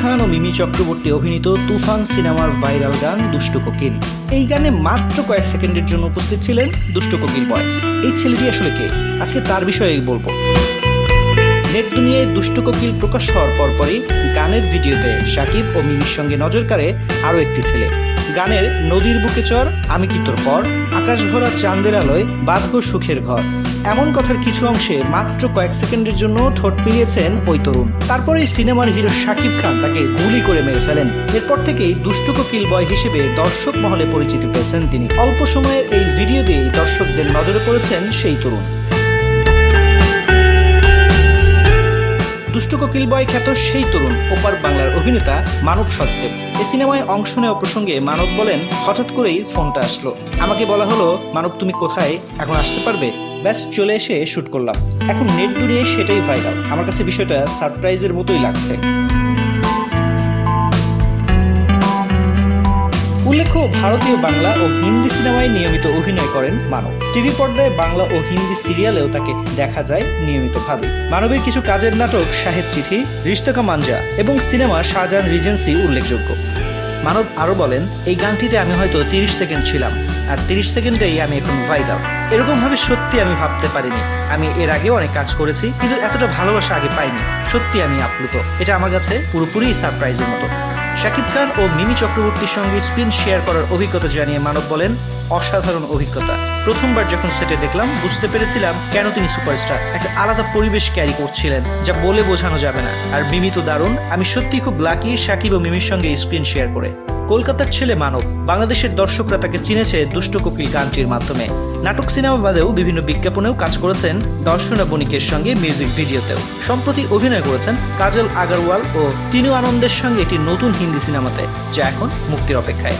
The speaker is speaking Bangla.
খান ও মিমি চক্রবর্তী অভিনীত তুফান সিনেমার ভাইরাল গান দুষ্ট কোকিল। এই গানে মাত্র কয়েক সেকেন্ডের জন্য উপস্থিত ছিলেন দুষ্ট কোকিল বয়। এই ছেলেটি আসলে কে? আজকে তার বিষয়ে বলব। নেট দুনিয়ায় দুষ্ট কোকিল প্রকাশ হওয়ার পরপরই গানের ভিডিওতে সাকিব ও মিমির সঙ্গে নজর কাড়ে আরও একটি ছেলে। গানের নদীর বুকে চর, আমি কি তোর পর? আকাশ ভরা চাঁদের আলোয় বাঁধব সুখের ঘর। এমন কথার কিছু অংশে মাত্র কয়েক সেকেন্ডের জন্য ঠোঁট মিলিয়েছেন ওই তরুণ। তারপরে সিনেমার হিরো শাকিব খান তাকে গুলি করে মেরে ফেলেন। এরপর থেকেই দুষ্ট কোকিল বয় হিসেবে দর্শক মহলে পরিচিতি পেয়েছেন তিনি। অল্প সময়ের এই ভিডিও দিয়েই দর্শকদের নজরে পড়েছেন সেই তরুণ। দুষ্ট কোকিল বয় খ্যাত সেই তরুণ, ওপার বাংলার অভিনেতা মানব সচদেব এই সিনেমায় অংশ নেওয়া প্রসঙ্গে মানব বলেন, হঠাৎ করেই ফোনটা আসলো। আমাকে বলা হলো, মানব তুমি কোথায়? এখন আসতে পারবে? ব্যাস, চলে এসে শুট করলাম। এখন নেট দুনিয়ে সেটাই ভাইরাল আমার কাছে বিষয়টা সারপ্রাইজের মতোই লাগছে। উল্লেখ্য, ভারতীয় বাংলা ও হিন্দি সিনেমায় নিয়মিত অভিনয় করেন মানব। টিভি পর্দায় বাংলা ও হিন্দি সিরিয়ালেও তাকে দেখা যায় নিয়মিতভাবে। মানবের কিছু কাজের নাটক, সাহেব চিঠি রিস্তকা মাঞ্জা এবং সিনেমা শাহজাহান রিজেন্সি উল্লেখযোগ্য। মানব আরও বলেন, এই গানটিতে আমি হয়তো তিরিশ সেকেন্ড ছিলাম। আর তিরিশ সেকেন্ডেই আমি এখন ভাইরাল এরকম ভাবে সত্যি আমি ভাবতে পারিনি। আমি এর আগে অনেক কাজ করেছি, কিন্তু এতটা ভালোবাসা আগে পাইনি। সত্যি আমি আপ্লুত। এটা আমার কাছে পুরোপুরি সারপ্রাইজের মতো। শাকিব খান ও মিমি চক্রবর্তীর সঙ্গে স্ক্রিন শেয়ার করার অভিজ্ঞতা জানিয়ে মানব বলেন অসাধারণ অভিজ্ঞতা। প্রথমবার যখন সেটে দেখলাম, বুঝতে পেরেছিলাম কেন তিনি সুপারস্টার। একটা আলাদা পরিবেশ ক্যারি করছিলেন, যা বলে বোঝানো যাবে না। আর মিমি তো দারুণ। আমি সত্যি খুব লাকি শাকিব ও মিমির সঙ্গে স্ক্রিন শেয়ার করে। কলকাতার ছেলে মানব, বাংলাদেশের দর্শকরা তাকে চিনেছে দুষ্ট কোকিল গানটির মাধ্যমে। নাটক সিনেমা বাদেও বিভিন্ন বিজ্ঞাপনেও কাজ করেছেন দর্শনা বণিকের সঙ্গে মিউজিক ভিডিওতেও সম্প্রতি অভিনয় করেছেন কাজল আগারওয়াল ও তিনু আনন্দের সঙ্গে একটি নতুন হিন্দি সিনেমাতে, যা এখন মুক্তির অপেক্ষায়।